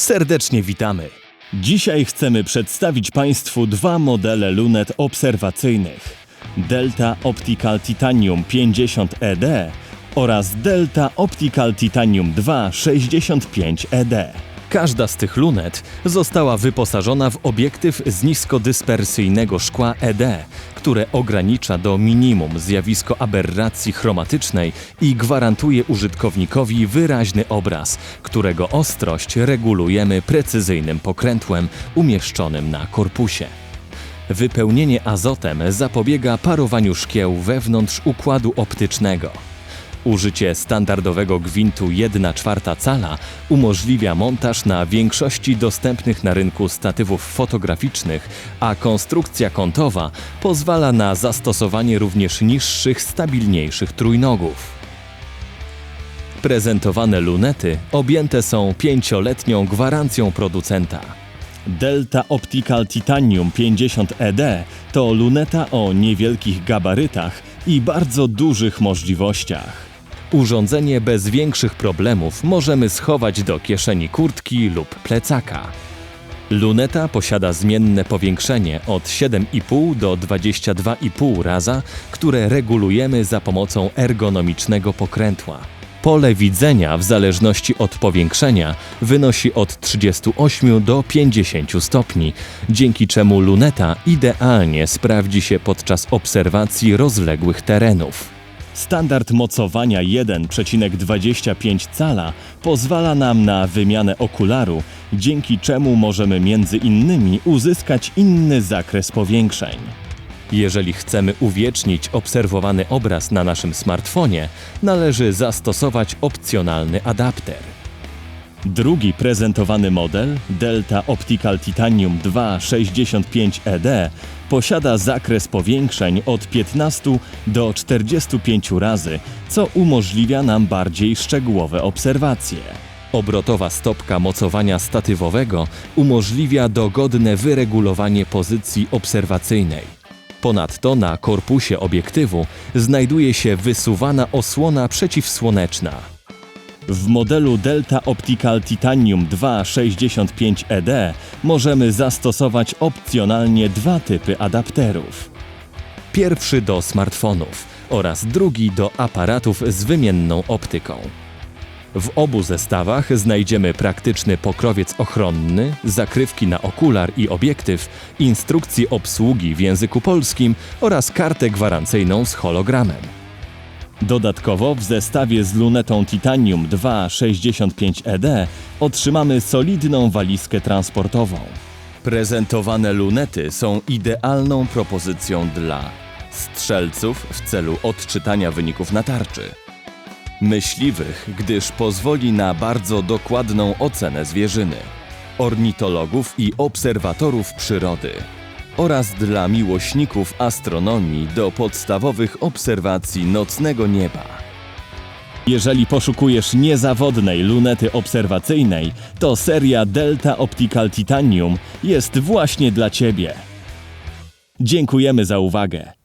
Serdecznie witamy. Dzisiaj chcemy przedstawić Państwu dwa modele lunet obserwacyjnych: Delta Optical Titanium 50 ED oraz Delta Optical Titanium 2 65 ED. Każda z tych lunet została wyposażona w obiektyw z niskodyspersyjnego szkła ED, które ogranicza do minimum zjawisko aberracji chromatycznej i gwarantuje użytkownikowi wyraźny obraz, którego ostrość regulujemy precyzyjnym pokrętłem umieszczonym na korpusie. Wypełnienie azotem zapobiega parowaniu szkieł wewnątrz układu optycznego. Użycie standardowego gwintu 1,4 cala umożliwia montaż na większości dostępnych na rynku statywów fotograficznych, a konstrukcja kątowa pozwala na zastosowanie również niższych, stabilniejszych trójnogów. Prezentowane lunety objęte są pięcioletnią gwarancją producenta. Delta Optical Titanium 50 ED to luneta o niewielkich gabarytach i bardzo dużych możliwościach. Urządzenie bez większych problemów możemy schować do kieszeni kurtki lub plecaka. Luneta posiada zmienne powiększenie od 7,5 do 22,5 raza, które regulujemy za pomocą ergonomicznego pokrętła. Pole widzenia w zależności od powiększenia wynosi od 38 do 50 stopni, dzięki czemu luneta idealnie sprawdzi się podczas obserwacji rozległych terenów. Standard mocowania 1,25 cala pozwala nam na wymianę okularu, dzięki czemu możemy między innymi uzyskać inny zakres powiększeń. Jeżeli chcemy uwiecznić obserwowany obraz na naszym smartfonie, należy zastosować opcjonalny adapter. Drugi prezentowany model, Delta Optical Titanium 2 65 ED, posiada zakres powiększeń od 15 do 45 razy, co umożliwia nam bardziej szczegółowe obserwacje. Obrotowa stopka mocowania statywowego umożliwia dogodne wyregulowanie pozycji obserwacyjnej. Ponadto na korpusie obiektywu znajduje się wysuwana osłona przeciwsłoneczna. W modelu Delta Optical Titanium 2 65 ED możemy zastosować opcjonalnie dwa typy adapterów. Pierwszy do smartfonów oraz drugi do aparatów z wymienną optyką. W obu zestawach znajdziemy praktyczny pokrowiec ochronny, zakrywki na okular i obiektyw, instrukcje obsługi w języku polskim oraz kartę gwarancyjną z hologramem. Dodatkowo w zestawie z lunetą Titanium 2 65 ED otrzymamy solidną walizkę transportową. Prezentowane lunety są idealną propozycją dla strzelców w celu odczytania wyników na tarczy, myśliwych, gdyż pozwoli na bardzo dokładną ocenę zwierzyny, ornitologów i obserwatorów przyrody oraz dla miłośników astronomii do podstawowych obserwacji nocnego nieba. Jeżeli poszukujesz niezawodnej lunety obserwacyjnej, to seria Delta Optical Titanium jest właśnie dla Ciebie. Dziękujemy za uwagę.